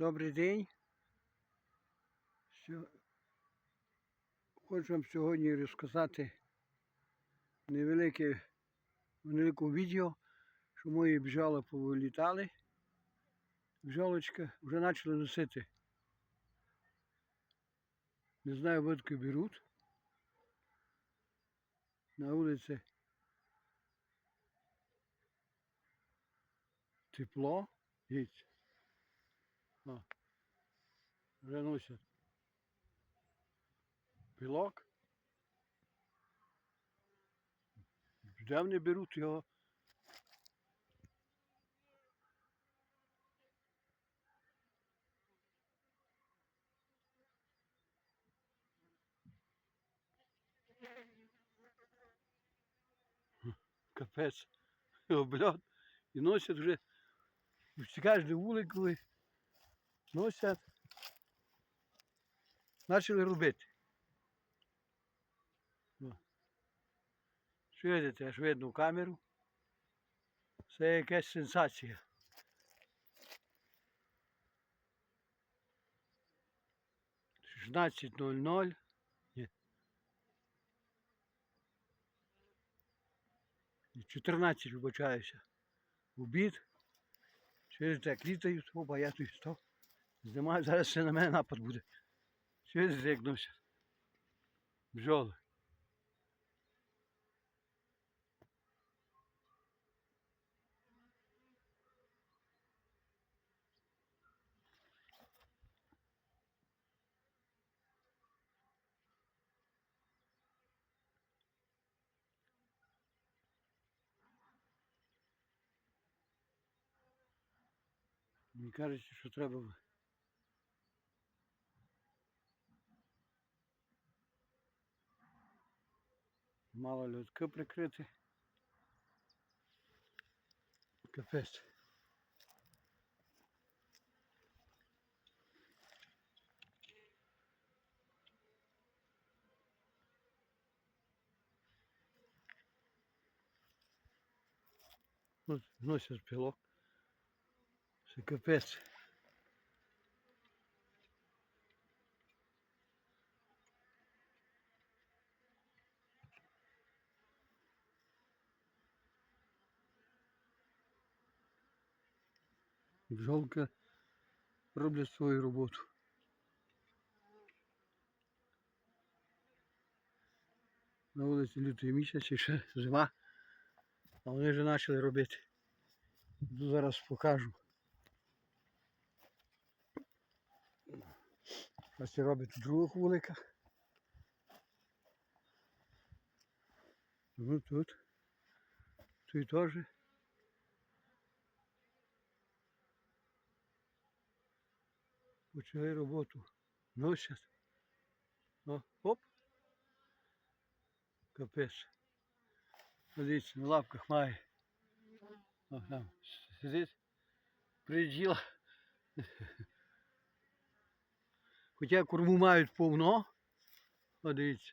Добрий день. Хочу вам сьогодні розказати невелике, невелике відео, що мої бджоли повилітали. Бджолочка вже почали носити. Не знаю, водки беруть. На вулиці тепло. Дивіться. О, вже носять пілок. Де вони беруть його? Капець. Обльот. І носять вже кожну вулику носять. Почали робити. О. Аж видно в камеру. Це якась сенсація. Шістнадцять ноль ноль. 14 вибачаюся. Обід. Через так літають, опа, я тут став. Знімаю, зараз ще на мене напад буде. Через зрекнувся. Бджоли. Мені кажуть, що треба. Мало льотки прикрити. Капець. Носять пілок. Це капець. Бджолка роблять свою роботу. На вулиці лютий місяць і ще зима, а вони вже почали робити. Зараз покажу. Ось це робить у других вуликах. Ну тут. Тут теж. Почали роботу. Носять. О, оп. Капець. Дивіться, на лапках має. О, там сидить. Приділа. Хоча корму мають повно. О, дивіться.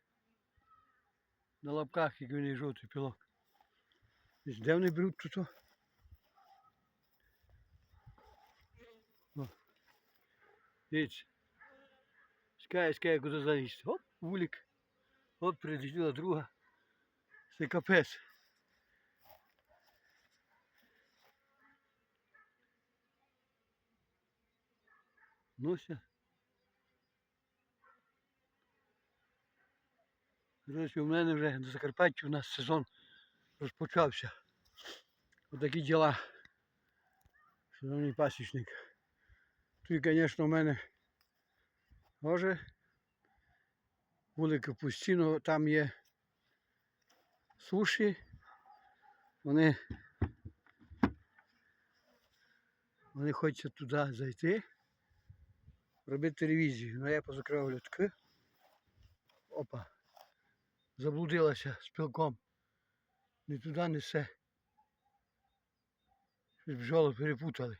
На лапках, як вони жовтий пілок. Де вони беруть тут? о? О. Дивіться. Скає, скає, куди залізти. Оп, вулик. От прилетіла друга. Це капець. Нуся. Коротше, у мене вже на Закарпатті у нас сезон розпочався. Отакі діла. Шановний пасічник. Тут, звісно, у мене може вулики постійно, там є суші. Вони, вони хочуть туди зайти, робити ревізію. Ну я позакривав льотки. Опа. Заблудилася з пілком. Не туди несе. Щось бджоли перепутали.